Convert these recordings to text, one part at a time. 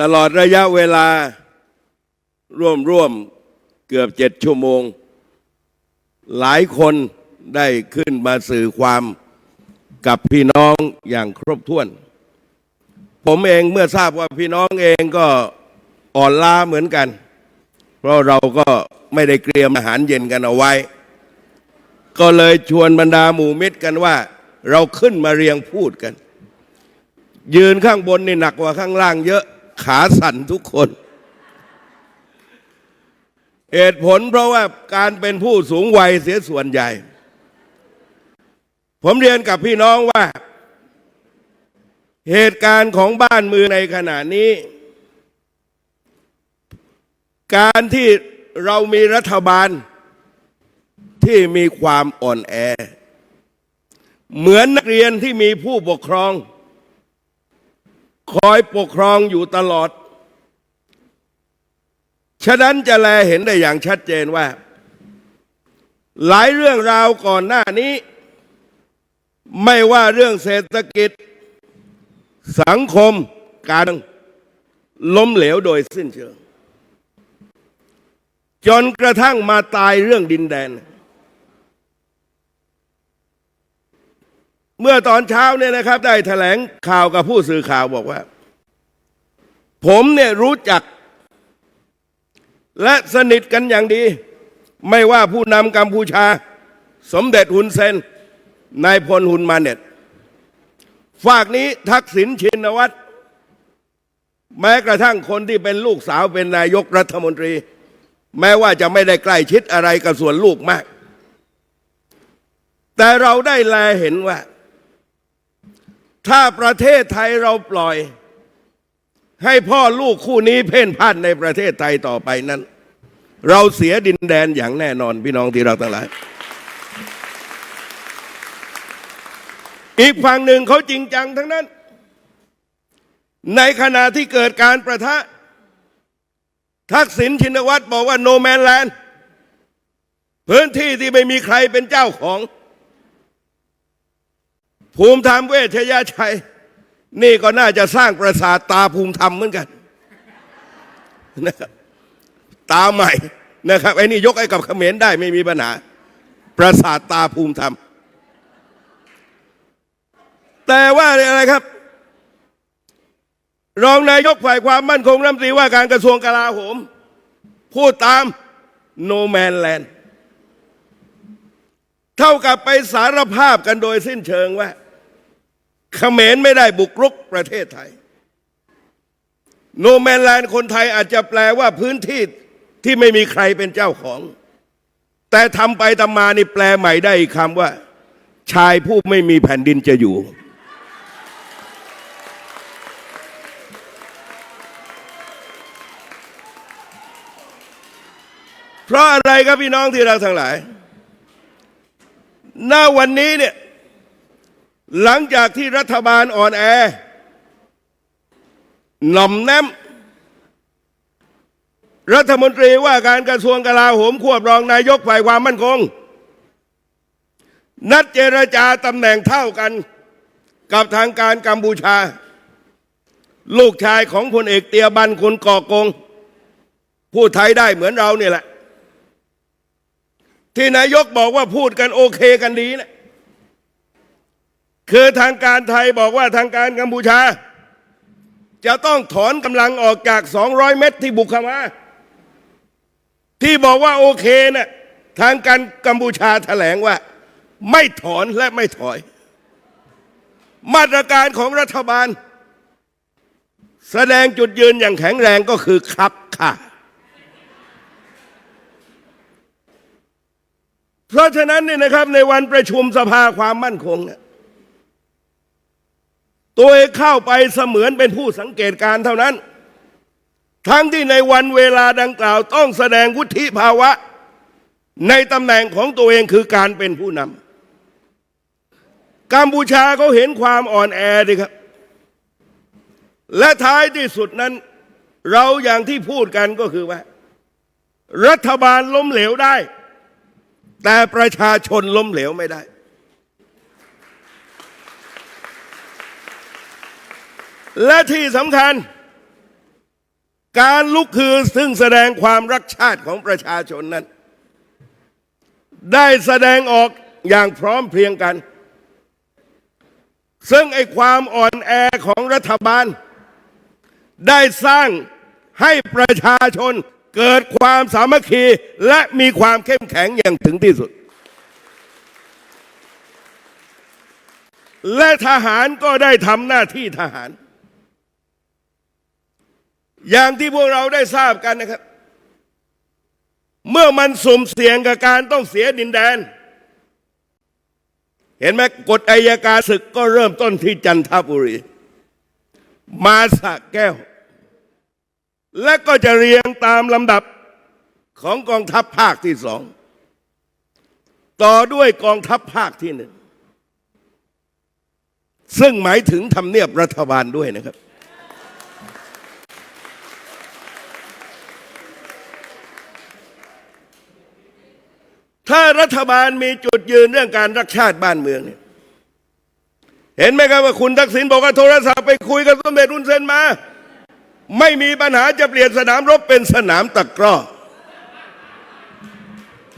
ตลอดระยะเวลาร่วมร่วมเกือบเจ็ดชั่วโมง หลายคนได้ขึ้นมาสื่อความกับพี่น้องอย่างครบถ้วน ผมเองเมื่อทราบว่าพี่น้องเองก็อ่อนล้าเหมือนกัน เพราะเราก็ไม่ได้เตรียมอาหารเย็นกันเอาไว้ ก็เลยชวนบรรดาหมู่มิตรกันว่า เราขึ้นมาเรียงพูดกัน ยืนข้างบนนี่หนักกว่าข้างล่างเยอะ ขาสั่นทุกคน เหตุผลเพราะว่าการเป็นผู้สูงวัยเสียส่วนใหญ่ ผมเรียนกับพี่น้องว่า เหตุการณ์ของบ้านเมืองในขณะนี้ การที่เรามีรัฐบาลที่มีความอ่อนแอ เหมือนนักเรียนที่มีผู้ปกครอง คอยปกครองอยู่ตลอด ฉะนั้นจะแลเห็นได้อย่างชัดเจนว่า หลายเรื่องราวก่อนหน้านี้ ไม่ว่าเรื่องเศรษฐกิจ สังคมการล้มเหลวโดยสิ้นเชิง จนกระทั่งมาตายเรื่องดินแดน เมื่อตอนเช้าเนี่ยนะครับ ได้แถลงข่าวกับผู้สื่อข่าวบอกว่า ผมเนี่ยรู้จัก และสนิทกันอย่างดี ไม่ว่าผู้นำกัมพูชา สมเด็จฮุนเซนนายพลฮุนมาเน็ตฝากนี้ทักษิณชินวัตรแม้กระทั่งคนที่เป็นลูกสาวเป็นนายกรัฐมนตรี แม้ว่าจะไม่ได้ใกล้ชิดอะไรกับส่วนลูกมาก แต่เราได้แลเห็นว่า ถ้าประเทศไทยเราปล่อย ให้พ่อลูกคู่นี้เพ่นพ่านในประเทศไทยต่อไปนั้น เราเสียดินแดนอย่างแน่นอนพี่น้องที่เราทั้งหลาย อีกฝั่งหนึ่งเขาจริงจังทั้งนั้น ในขณะที่เกิดการประทะ ทักษิณชินวัตรบอกว่าโนแมนแลนด์พื้นที่ที่ไม่มีใครเป็นเจ้าของ ภูมิธรรมเวชยชัย นี่ก็น่าจะสร้างปราสาทตาภูมิธรรมเหมือนกันนะครับตาใหม่นะครับไอ้นี่ยกไอ้กับเขมรได้ไม่มีปัญหา ปราสาทตาภูมิธรรม แต่ว่าอะไรครับ รองนายกฝ่ายความมั่นคงรัฐมนตรีว่าการกระทรวงกลาโหม พูดตามโนแมนแลนด์เท่ากับไปสารภาพกันโดยสิ้นเชิงว่า เขมรไม่ได้บุกรุกประเทศไทย โนแมนแลนด์คนไทยอาจจะแปลว่าพื้นที่ที่ไม่มีใครเป็นเจ้าของ แต่ทำไปทำมานี่แปลใหม่ได้อีกคำว่า ชายผู้ไม่มีแผ่นดินจะอยู่ เพราะอะไรครับพี่น้องที่เราทั้งหลายณวันนี้เนี่ย หลังจากที่รัฐบาลอ่อนแอหน่อมแนมรัฐมนตรีว่าการกระทรวงกลาโหมควบรองนายกฝ่ายความมั่นคง นัดเจรจาตำแหน่งเท่ากันกับทางการกัมพูชา ลูกชายของพลเอกเตียบันคนก่อกง พูดไทยได้เหมือนเราเนี่ยแหละ ที่นายกบอกว่าพูดกันโอเคกันดีนะ คือทางการไทยบอกว่าทางการกัมพูชา จะต้องถอนกำลังออกจาก 200 เมตรที่บุกเข้ามา ที่บอกว่าโอเคนะ่ะทางการกัมพูชาแถลงว่า ไม่ถอนและไม่ถอย มาตรการของรัฐบาล แสดงจุดยืนอย่างแข็งแรงก็คือครับค่ะ เพราะฉะนั้นเนี่ยนะครับในวันประชุมสภาความมั่นคงเนี่ย ตัวเองเข้าไปเสมือนเป็นผู้สังเกตการเท่านั้น ทั้งที่ในวันเวลาดังกล่าวต้องแสดงวุฒิภาวะ ในตำแหน่งของตัวเองคือการเป็นผู้นำกัมพูชาเขาเห็นความอ่อนแอดิครับ และท้ายที่สุดนั้น เราอย่างที่พูดกันก็คือว่า รัฐบาลล้มเหลวได้ แต่ประชาชนล้มเหลวไม่ได้ และที่สำคัญ การลุกคือซึ่งแสดงความรักชาติของประชาชนนั้น ได้แสดงออกอย่างพร้อมเพรียงกัน ซึ่งไอความอ่อนแอของรัฐบาล ได้สร้างให้ประชาชนเกิดความสามัคคีและมีความเข้มแข็งอย่างถึงที่สุด และทหารก็ได้ทำหน้าที่ทหาร อย่างที่พวกเราได้ทราบกันนะครับ เมื่อมันสุ่มเสี่ยงกับการต้องเสียดินแดน เห็นไหมกฎอายการศึกก็เริ่มต้นที่จันทบุรี มาสะแก้ว และก็จะเรียงตามลำดับของกองทัพภาคที่สอง ต่อด้วยกองทัพภาคที่หนึ่ง ซึ่งหมายถึงทำเนียบรัฐบาลด้วยนะครับ ถ้ารัฐบาลมีจุดยืนเรื่องการรักชาติบ้านเมืองเนี่ยเห็นไหมครับว่าคุณทักษิณบอกว่าโทรศัพท์ไปคุยกับสมเด็จรุนเซนมา ไม่มีปัญหาจะเปลี่ยนสนามรบเป็นสนามตะกร้อ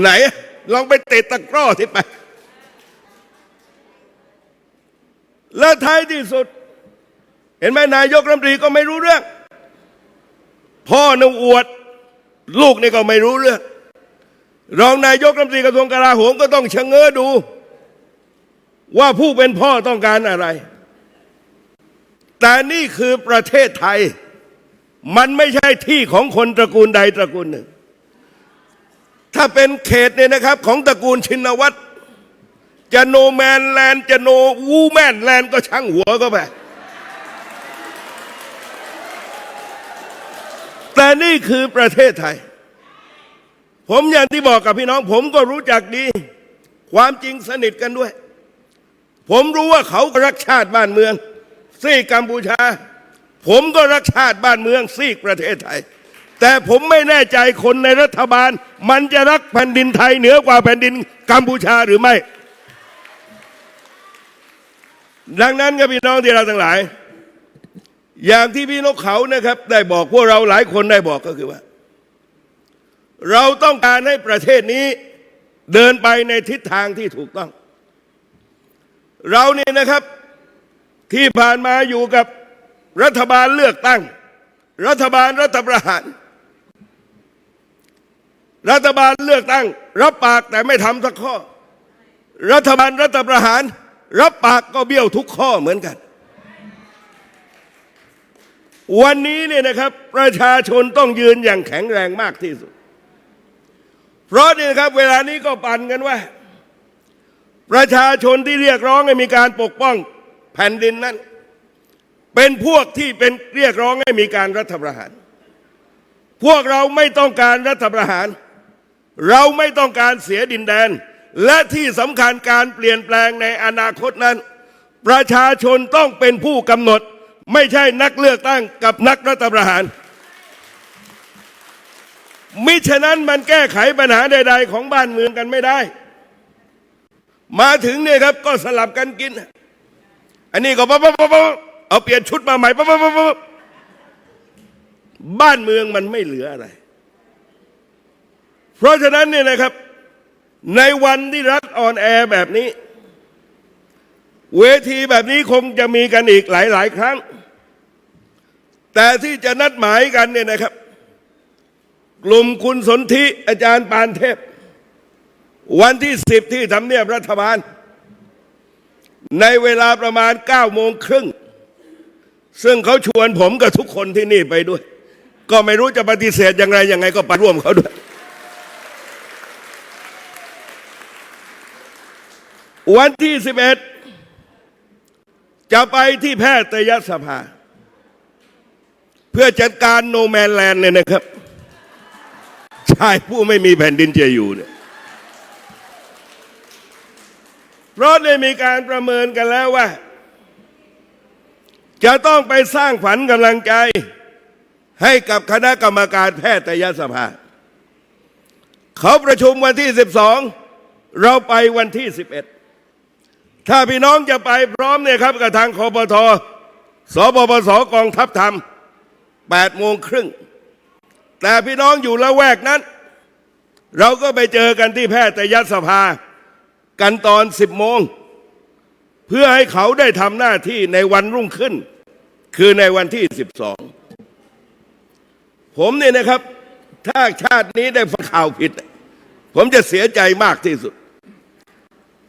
ไหน ลองไปเตะตะกร้อที่ไป แล้วท้ายที่สุด เห็นไหมนายกรัฐมนตรีก็ไม่รู้เรื่อง พ่อนงอวด ลูกนี่ก็ไม่รู้เรื่อง รองนายกรัฐมนตรีกระทรวงกลาโหมก็ต้องชะเง้อดู ว่าผู้เป็นพ่อต้องการอะไร แต่นี่คือประเทศไทย มันไม่ใช่ที่ของคนตระกูลใดตระกูลหนึ่ง ถ้าเป็นเขตเนี่ยนะครับ ของตระกูลชินวัตรจะโนแมนแลนด์จะโนวูแมนแลนด์ก็ช่างหัวก็ไปแต่นี่คือประเทศไทย ผมอย่างที่บอกกับพี่น้อง ผมก็รู้จักดี ความจริงสนิทกันด้วย ผมรู้ว่าเขารักชาติบ้านเมือง ซีกกัมพูชา ผมก็รักชาติบ้านเมือง ซีกประเทศไทย แต่ผมไม่แน่ใจคนในรัฐบาล มันจะรักแผ่นดินไทยเหนือกว่าแผ่นดินกัมพูชาหรือไม่ ดังนั้นครับพี่น้องที่เราทั้งหลาย อย่างที่พี่นกเขานะครับ ได้บอกพวกเราหลายคนได้บอกก็คือว่า เราต้องการให้ประเทศนี้เดินไปในทิศทางที่ถูกต้อง เราเนี่ยนะครับที่ผ่านมาอยู่กับรัฐบาลเลือกตั้ง รัฐบาลรัฐประหาร รัฐบาลเลือกตั้ง รับปากแต่ไม่ทำสักข้อ รัฐบาลรัฐประหาร รับปากก็เบี้ยวทุกข้อเหมือนกัน วันนี้เนี่ยนะครับประชาชนต้องยืนอย่างแข็งแรงมากที่สุด เพราะนี่นะครับเวลานี้ก็ปั่นกันว่า ประชาชนที่เรียกร้องให้มีการปกป้องแผ่นดินนั้น เป็นพวกที่เป็นเรียกร้องให้มีการรัฐประหาร พวกเราไม่ต้องการรัฐประหาร เราไม่ต้องการเสียดินแดน และที่สำคัญการเปลี่ยนแปลงในอนาคตนั้น ประชาชนต้องเป็นผู้กำหนด ไม่ใช่นักเลือกตั้งกับนักรัฐประหาร มิฉะนั้นมันแก้ไขปัญหาใด ๆ ของบ้านเมืองกันไม่ได้ มาถึงเนี่ยครับก็สลับกันกิน อันนี้ก็ปั๊บปั๊บปั๊บป๊บเอาเปลี่ยนชุดมาใหม่ปับปั๊บปั๊บปั๊บบ้านเมืองมันไม่เหลืออะไร เพราะฉะนั้นเนี่ยนะครับ ในวันที่รัฐออนแอร์แบบนี้ เวทีแบบนี้คงจะมีกันอีกหลาย ๆ ครั้ง แต่ที่จะนัดหมายกันเนี่ยนะครับ กลุ่มคุณสนธิอาจารย์ปานเทพ วันที่สิบที่ทำเนียบรัฐบาล ในเวลาประมาณเก้าโมงครึ่ง ซึ่งเขาชวนผมกับทุกคนที่นี่ไปด้วย ก็ไม่รู้จะปฏิเสธยังไงยังไงก็ไปร่วมเขาด้วย วันที่สิบเอ็ดจะไปที่แพทยสภา เพื่อจัดการโนแมนแลนด์เนี่ยนะครับ ชายผู้ไม่มีแผ่นดินจะอยู่เนี่ยเพราะได้มีการประเมินกันแล้วว่า จะต้องไปสร้างขวัญกำลังใจ ให้กับคณะกรรมการแพทยสภา เขาประชุมวันที่ 12 เราไปวันที่ 11 ถ้าพี่น้องจะไปพร้อมเนี่ยครับกับทางคอปทสบปสกองทัพธรรม8โมงครึ่ง แต่พี่น้องอยู่ละแวกนั้น เราก็ไปเจอกันที่แพทยสภา กันตอน10โมง เพื่อให้เขาได้ทำหน้าที่ในวันรุ่งขึ้น คือในวันที่12ผมเนี่ยนะครับ ถ้าชาตินี้ได้ฟังข่าวผิด ผมจะเสียใจมากที่สุด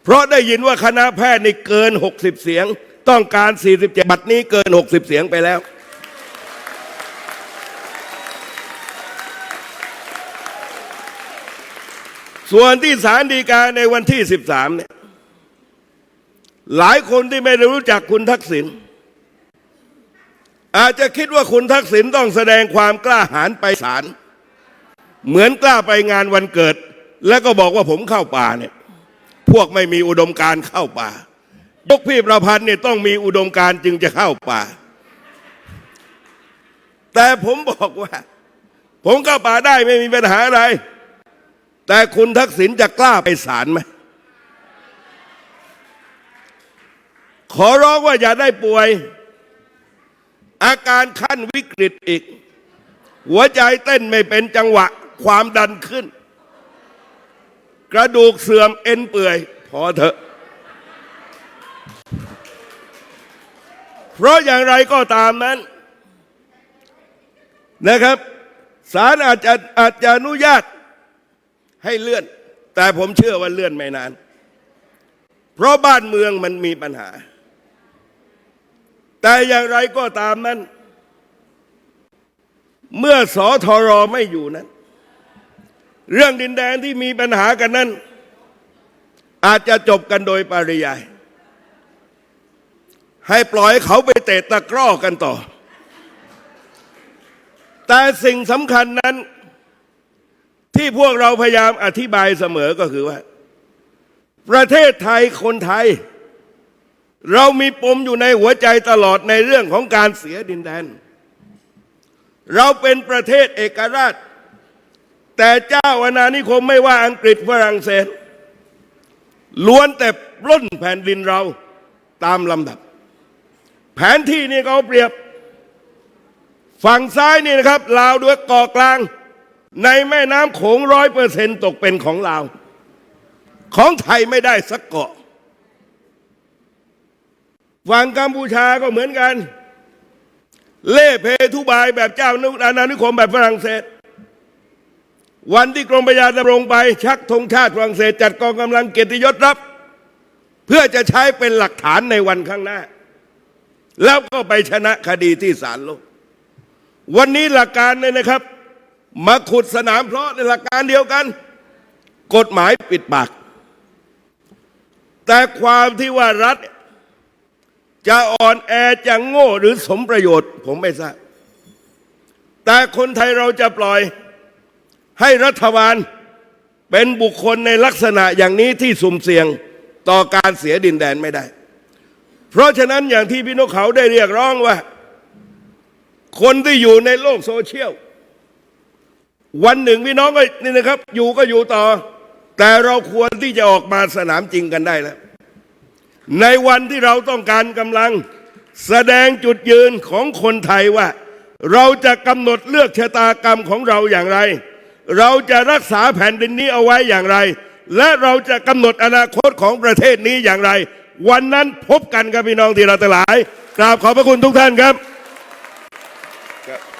เพราะได้ยินว่าคณะแพทย์นี่เกิน 60 เสียง ต้องการ 47 บัตรนี้เกิน 60 เสียงไปแล้ว ส่วนที่ศาลฎีกาในวันที่ 13เนี่ยหลายคนที่ไม่ได้รู้จักคุณทักษิณอาจจะคิดว่าคุณทักษิณต้องแสดงความกล้าหาญไปศาลเหมือนกล้าไปงานวันเกิด แล้วก็บอกว่าผมเข้าป่าเนี่ย พวกไม่มีอุดมการเข้าป่ายกพี่ประพันธ์เนี่ยต้องมีอุดมการจึงจะเข้าป่า แต่ผมบอกว่า ผมเข้าป่าได้ไม่มีปัญหาอะไร แต่คุณทักษิณจะกล้าไปศาลไหม ขอร้องว่าอย่าได้ป่วย อาการขั้นวิกฤตอีก หัวใจเต้นไม่เป็นจังหวะความดันขึ้น กระดูกเสื่อมเอ็นเปื่อย พอเถอะ เพราะอย่างไรก็ตามนั้นนะครับศาลอาจจะอาจจะอนุญาต ให้เลื่อน แต่ผมเชื่อว่าเลื่อนไม่นาน เพราะบ้านเมืองมันมีปัญหา แต่อย่างไรก็ตามนั้น เมื่อสอทอรอไม่อยู่นั้น เรื่องดินแดนที่มีปัญหากันนั้น อาจจะจบกันโดยปริยาย ให้ปล่อยเขาไปเตะตะกร้อกันต่อ แต่สิ่งสำคัญนั้น ที่พวกเราพยายามอธิบายเสมอก็คือว่า ประเทศไทยคนไทย เรามีปมอยู่ในหัวใจตลอดในเรื่องของการเสียดินแดน เราเป็นประเทศเอกราช แต่เจ้าอาณานิคมไม่ว่าอังกฤษฝรั่งเศส ล้วนแต่ปล้นแผ่นดินเราตามลำดับ แผนที่นี่เขาเปรียบ ฝั่งซ้ายนี่นะครับลาวด้วยเกาะกลาง ในแม่น้ำโขงร้อยเปอร์เซนตกเป็นของลาว ของไทยไม่ได้สักเกาะฝั่งกัมพูชาก็เหมือนกัน เล่เพทุบายแบบเจ้าอาณานิคมแบบฝรั่งเศส วันที่กรมประชาดำรงไป ชักธงชาติฝรั่งเศส จัดกองกำลังเกียรติยศรับ เพื่อจะใช้เป็นหลักฐานในวันข้างหน้า แล้วก็ไปชนะคดีที่ศาลโลก วันนี้หลักการเนี่ยนะครับ มาขุดสนามเพราะในหลักการเดียวกัน กฎหมายปิดปาก แต่ความที่ว่ารัฐ จะอ่อนแอจะโง่หรือสมประโยชน์ ผมไม่ทราบแต่คนไทยเราจะปล่อยให้รัฐบาลเป็นบุคคลในลักษณะอย่างนี้ที่สุ่มเสี่ยงต่อการเสียดินแดนไม่ได้ เพราะฉะนั้นอย่างที่พี่นกเขาได้เรียกร้องว่า คนที่อยู่ในโลกโซเชียล วันหนึ่งพี่น้องก็นี่นะครับ อยู่ก็อยู่ต่อ แต่เราควรที่จะออกมาสนามจริงกันได้แล้ว ในวันที่เราต้องการกำลังแสดงจุดยืนของคนไทยว่า เราจะกำหนดเลือกชะตากรรมของเราอย่างไร เราจะรักษาแผ่นดินนี้เอาไว้อย่างไร และเราจะกำหนดอนาคตของประเทศนี้อย่างไร วันนั้นพบกันครับพี่น้องที่เราทั้งหลายกราบขอบพระคุณทุกท่านครับ